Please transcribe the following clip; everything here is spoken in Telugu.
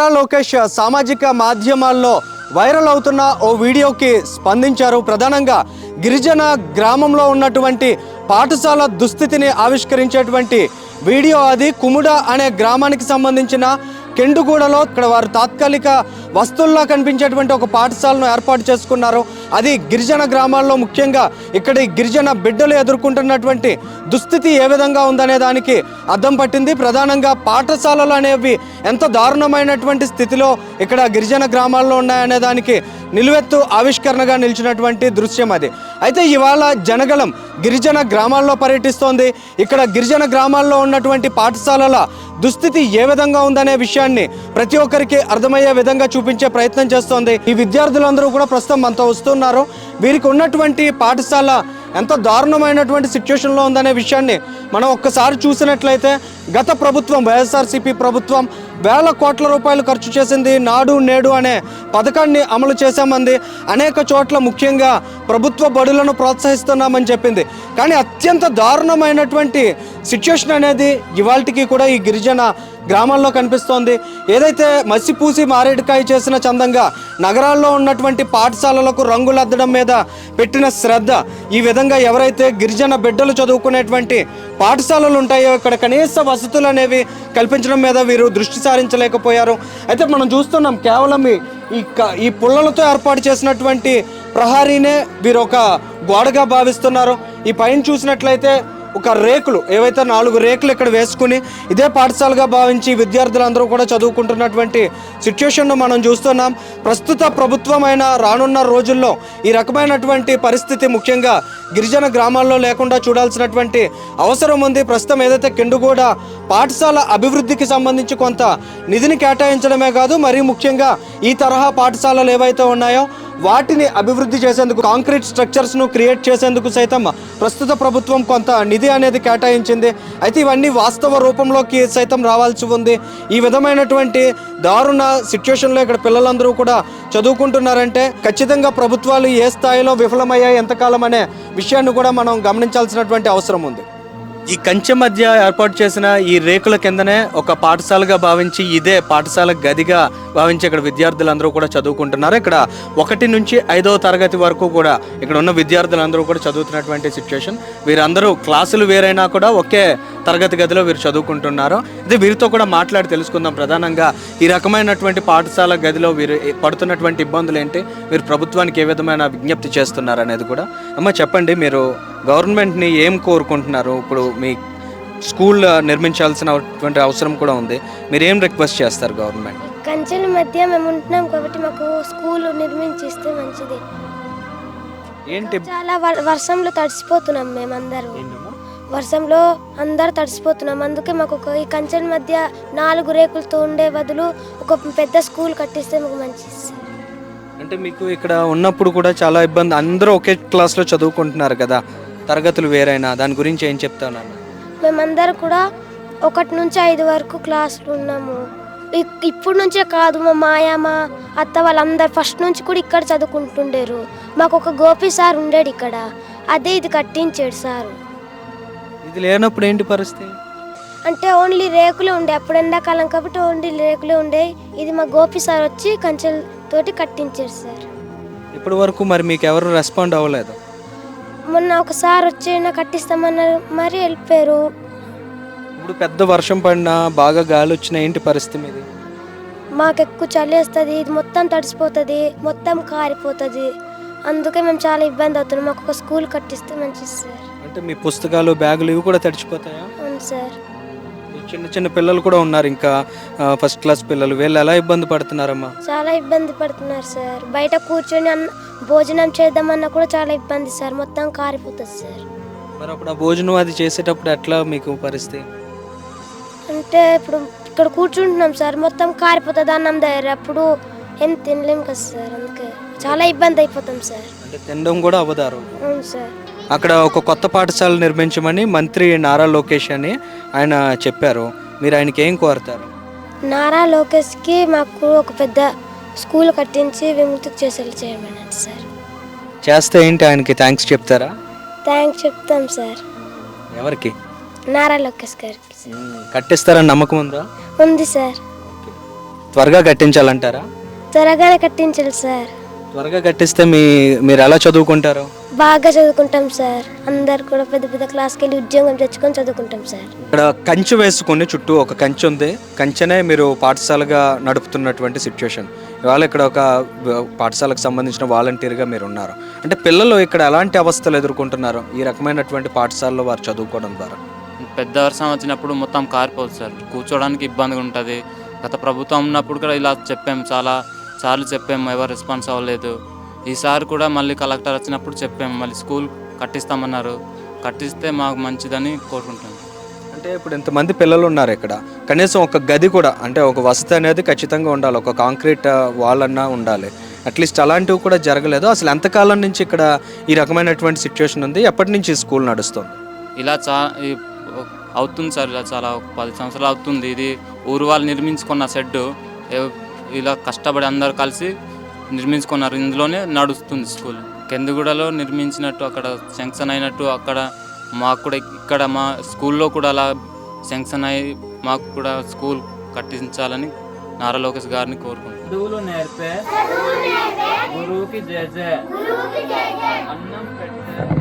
నారా లోకేష్ సామాజిక మాధ్యమాల్లో వైరల్ అవుతున్న ఓ వీడియోకి స్పందించారు. ప్రధానంగా గిరిజన గ్రామంలో ఉన్నటువంటి పాఠశాల దుస్థితిని ఆవిష్కరించేటువంటి వీడియో అది కుముడ అనే గ్రామానికి సంబంధించిన కెండుగూడలో ఇక్కడ వారు తాత్కాలిక వస్తువుల్లో కనిపించేటువంటి ఒక పాఠశాలను ఏర్పాటు చేసుకున్నారు. అది గిరిజన గ్రామాల్లో ముఖ్యంగా ఇక్కడ ఈ గిరిజన బిడ్డలు ఎదుర్కొంటున్నటువంటి దుస్థితి ఏ విధంగా ఉందనే దానికి అద్దం పట్టింది. ప్రధానంగా పాఠశాలలు అనేవి ఎంత దారుణమైనటువంటి స్థితిలో ఇక్కడ గిరిజన గ్రామాల్లో ఉన్నాయనే దానికి నిలువెత్తు ఆవిష్కరణగా నిలిచినటువంటి దృశ్యం అది. అయితే ఇవాళ జనగలం గిరిజన గ్రామాల్లో పర్యటిస్తోంది. ఇక్కడ గిరిజన గ్రామాల్లో ఉన్నటువంటి పాఠశాలల దుస్థితి ఏ విధంగా ఉందనే విషయాన్ని ప్రతి ఒక్కరికి అర్థమయ్యే విధంగా చూ చూపించే ప్రయత్నం చేస్తోంది. ఈ విద్యార్థులందరూ కూడా ప్రస్తుతం మనతో వస్తున్నారు. వీరికి ఉన్నటువంటి పాఠశాల ఎంత దారుణమైనటువంటి సిచ్యువేషన్లో ఉందనే విషయాన్ని మనం ఒక్కసారి చూసినట్లయితే గత ప్రభుత్వం వైఎస్ఆర్సీపీ ప్రభుత్వం వేల కోట్ల రూపాయలు ఖర్చు చేసింది నాడు నేడు అనే పథకాన్ని అమలు చేశామంది. అనేక చోట్ల ముఖ్యంగా ప్రభుత్వ బడులను ప్రోత్సహిస్తున్నామని చెప్పింది. కానీ అత్యంత దారుణమైనటువంటి సిచ్యువేషన్ అనేది ఇవాళకి కూడా ఈ గిరిజన గ్రామాల్లో కనిపిస్తోంది. ఏదైతే మసిపూసి మారేడుకాయ చేసిన చందంగా నగరాల్లో ఉన్నటువంటి పాఠశాలలకు రంగులద్దడం మీద పెట్టిన శ్రద్ధ ఈ విధంగా ఎవరైతే గిరిజన బిడ్డలు చదువుకునేటువంటి పాఠశాలలు ఉంటాయో ఇక్కడ కనీస వసతులు అనేవి కల్పించడం మీద వీరు దృష్టి సారించలేకపోయారు. అయితే మనం చూస్తున్నాం కేవలం ఈ- ఈ క- ఈ పుల్లలతో ఏర్పాటు చేసినటువంటి ప్రహారీనే వీరు ఒక గోడగా భావిస్తున్నారు. ఈ పైన చూసినట్లయితే ఒక రేకులు ఏవైతే నాలుగు రేకులు ఇక్కడ వేసుకుని ఇదే పాఠశాలగా భావించి విద్యార్థులందరూ కూడా చదువుకుంటున్నటువంటి సిచ్యుయేషన్ను మనం చూస్తున్నాం. ప్రస్తుత ప్రభుత్వమైన రానున్న రోజుల్లో ఈ రకమైనటువంటి పరిస్థితి ముఖ్యంగా గిరిజన గ్రామాల్లో లేకుండా చూడాల్సినటువంటి అవసరం ఉంది. ప్రస్తుతం ఏదైతే కిండుగూడ పాఠశాల అభివృద్ధికి సంబంధించి కొంత నిధిని కేటాయించడమే కాదు మరీ ముఖ్యంగా ఈ తరహా పాఠశాలలు ఏవైతే ఉన్నాయో వాటిని అభివృద్ధి చేసేందుకు కాంక్రీట్ స్ట్రక్చర్స్ను క్రియేట్ చేసేందుకు సైతం ప్రస్తుత ప్రభుత్వం కొంత నిధి అనేది కేటాయించింది. అయితే ఇవన్నీ వాస్తవ రూపంలోకి సైతం రావాల్సి ఉంది. ఈ విధమైనటువంటి దారుణ సిచ్యువేషన్లో ఇక్కడ పిల్లలందరూ కూడా చదువుకుంటున్నారంటే ఖచ్చితంగా ప్రభుత్వాలు ఏ స్థాయిలో విఫలమయ్యాయి ఎంతకాలం అనే విషయాన్ని కూడా మనం గమనించాల్సినటువంటి అవసరం ఉంది. ఈ కంచె మధ్య ఏర్పాటు చేసిన ఈ రేకుల కిందనే ఒక పాఠశాలగా భావించి ఇదే పాఠశాల గదిగా భావించి ఇక్కడ విద్యార్థులందరూ కూడా చదువుకుంటున్నారు. ఇక్కడ ఒకటి నుంచి ఐదవ తరగతి వరకు కూడా ఇక్కడ ఉన్న విద్యార్థులందరూ కూడా చదువుతున్నటువంటి సిచ్యువేషన్ వీరందరూ క్లాసులు వేరైనా కూడా ఒకే తరగతి గదిలో వీరు చదువుకుంటున్నారు. ఇది వీరితో కూడా మాట్లాడి తెలుసుకుందాం ప్రధానంగా. ఈ రకమైనటువంటి పాఠశాల గదిలో వీరు పడుతున్నటువంటి ఇబ్బందులు ఏంటి? వీరు ప్రభుత్వానికి ఏ విధమైన విజ్ఞప్తి చేస్తున్నారు అనేది కూడా. అమ్మ చెప్పండి మీరు గవర్నమెంట్ని ఏం కోరుకుంటున్నారు? ఇప్పుడు మీ స్కూల్ నిర్మించాల్సినటువంటి అవసరం కూడా ఉంది. మీరు ఏం రిక్వెస్ట్ చేస్తారు గవర్నమెంట్? కంచెల మధ్య మేము ఉంటున్నాం కాబట్టి మాకు స్కూల్ నిర్మించిస్తే మంచిది. ఏంటి? చాలా వర్- వర్షంలో తడిసిపోతున్నాం మేమందరూ వర్షంలో అందరు తడిసిపోతున్నాం. అందుకే మాకు ఒక ఈ కంచెల మధ్య నాలుగు రేకులతో ఉండే బదులు ఒక పెద్ద స్కూల్ కట్టిస్తే మాకు మంచిది. అంటే మీకు ఇక్కడ ఉన్నప్పుడు కూడా చాలా ఇబ్బంది. అందరూ ఒకే క్లాస్లో చదువుకుంటున్నారు కదా. తరగతులు వేరైనా? దాని గురించి ఏం చెప్తాను మేమందరూ కూడా ఒకటి నుంచి ఐదు వరకు క్లాసులు ఉన్నాము. ఇప్పుడు నుంచే కాదు మా మాయ మా అత్త వాళ్ళందరు ఫస్ట్ నుంచి కూడా ఇక్కడ చదువుకుంటుండేరు. మాకు ఒక గోపి సార్ ఉండేడు ఇక్కడ. అదే ఇది కట్టించాడు సారు. ఇది లేనప్పుడు ఏంటి పరిస్థితి? అంటే ఓన్లీ రేకులే ఉండే. అప్పుడు ఎండాకాలం కాబట్టి ఓన్లీ రేకులే ఉండే. ఇది మా గోపి సార్ వచ్చి కంచెలతోటి కట్టించాడు సార్. ఇప్పటి వరకు మరి మీకు ఎవరు రెస్పాండ్ అవ్వలేదు? మొన్న ఒక సార్ వచ్చి "నా కట్టిస్తామన్నారు మరి వెళ్ళిపోయారు. ఇప్పుడు పెద్ద వర్షం పడినా బాగా గాలి వచ్చినా ఏంటి పరిస్థితి మీది? మాకు ఎక్కువ చలి వేస్తుంది ఇది మొత్తం తడిసిపోతుంది మొత్తం కారిపోతుంది. అందుకే మేము చాలా ఇబ్బంది అవుతున్నాం. మాకు ఒక స్కూల్ కట్టిస్తే మంచిది సార్. అంటే మీ పుస్తకాలు బ్యాగులు ఇవి కూడా తడిచిపోతాయా? అవును సార్. చిన్న చిన్న పిల్లలు కూడా ఉన్నారు ఇంకా ఫస్ట్ క్లాస్ పిల్లలు. వీళ్ళు ఎలా ఇబ్బంది పడుతున్నారమ్మా? చాలా ఇబ్బంది పడుతున్నారు సార్. బయట కూర్చొని అన్న భోజనం చేద్దామన్నా కూడా చాలా ఇబ్బంది సార్. మొత్తం కారిపోతుంది సార్. మరి అప్పుడు ఆ భోజనం అది చేసేటప్పుడు ఎట్లా మీకు పరిస్థితి? అంటే ఇప్పుడు ఇక్కడ కూర్చుంటున్నాం సార్. మొత్తం కారిపోతుంది అన్నం దగ్గర అప్పుడు ఏం తినలేం కదా సార్. అందుకే చాలా ఇబ్బంది అయిపోతాం సార్. అంటే తినడం కూడా అవ్వదారు అవును సార్. అక్కడ ఒక కొత్త పాఠశాల నిర్మించమని మంత్రి నారా లోకేష్ అని ఆయన చెప్పారు. మీరు ఆయనకి ఏం కోరుతారు? నారా లోకేష్కి మాకు ఒక పెద్ద స్కూల్ కట్టించి విముక్తి చేసేలా చేయమని సార్. చేస్తే ఏంటి ఆయనకి థ్యాంక్స్ చెప్తారా? థ్యాంక్స్ చెప్తాం సార్. ఎవరికి? నారా లోకేష్ గారికి కట్టిస్తారని నమ్మకం ఉందా? ఉంది సార్. త్వరగా కట్టించాలంటారా? త్వరగానే కట్టించాలి సార్. త్వరగా కట్టిస్తే మీ మీరు ఎలా చదువుకుంటారు? బాగా చదువుకుంటాం సార్. అందరు కూడా పెద్ద పెద్ద క్లాస్కి వెళ్ళి ఉద్యోగం తెచ్చుకొని చదువుకుంటాం సార్. ఇక్కడ కంచె వేసుకుని చుట్టూ ఒక కంచె ఉంది. కంచెనే మీరు పాఠశాలగా నడుపుతున్నటువంటి సిచ్యువేషన్ ఇవాళ ఇక్కడ ఒక పాఠశాలకు సంబంధించిన వాలంటీర్గా మీరు ఉన్నారు. అంటే పిల్లలు ఇక్కడ ఎలాంటి అవస్థలు ఎదుర్కొంటున్నారు? ఈ రకమైనటువంటి పాఠశాలలో వారు చదువుకోవడం ద్వారా. పెద్ద వర్షం వచ్చినప్పుడు మొత్తం కారిపోతుంది సార్. కూర్చోవడానికి ఇబ్బందిగా ఉంటుంది. గత ప్రభుత్వం ఉన్నప్పుడు కూడా ఇలా చెప్పాము చాలా సార్లు చెప్పాము ఎవరు రెస్పాన్స్ అవ్వలేదు. ఈసారి కూడా మళ్ళీ కలెక్టర్ వచ్చినప్పుడు చెప్పాము మళ్ళీ స్కూల్ కట్టిస్తామన్నారు. కట్టిస్తే మాకు మంచిదని కోరుకుంటాం అంటే ఇప్పుడు ఇంతమంది పిల్లలు ఉన్నారు ఇక్కడ. కనీసం ఒక గది కూడా అంటే ఒక వసతి అనేది ఖచ్చితంగా ఉండాలి. ఒక కాంక్రీట్ వాల్ అన్నా ఉండాలి. అట్లీస్ట్ అలాంటివి కూడా జరగలేదు. అసలు ఎంతకాలం నుంచి ఇక్కడ ఈ రకమైనటువంటి సిచ్యువేషన్ ఉంది? ఎప్పటి నుంచి ఈ స్కూల్ నడుస్తుంది? ఇలా చా ఈ- అవుతుంది సార్ ఇలా చాలా ఒక పది సంవత్సరాలు అవుతుంది. ఇది ఊరు వాళ్ళు నిర్మించుకున్న షెడ్ ఇలా కష్టపడి అందరు కలిసి నిర్మించుకున్నారు. ఇందులోనే నడుస్తుంది స్కూల్. కెందుగూడలో నిర్మించినట్టు అక్కడ శాంక్షన్ అయినట్టు అక్కడ మాకు కూడా ఇక్కడ మా స్కూల్లో కూడా అలా శాంక్షన్ అయ్యి మాకు కూడా స్కూల్ కట్టించాలని నారా లోకేష్ గారిని కోరుకుంటున్నాను నేర్పే గురువుకి జయ జయ. అన్నం పెట్టే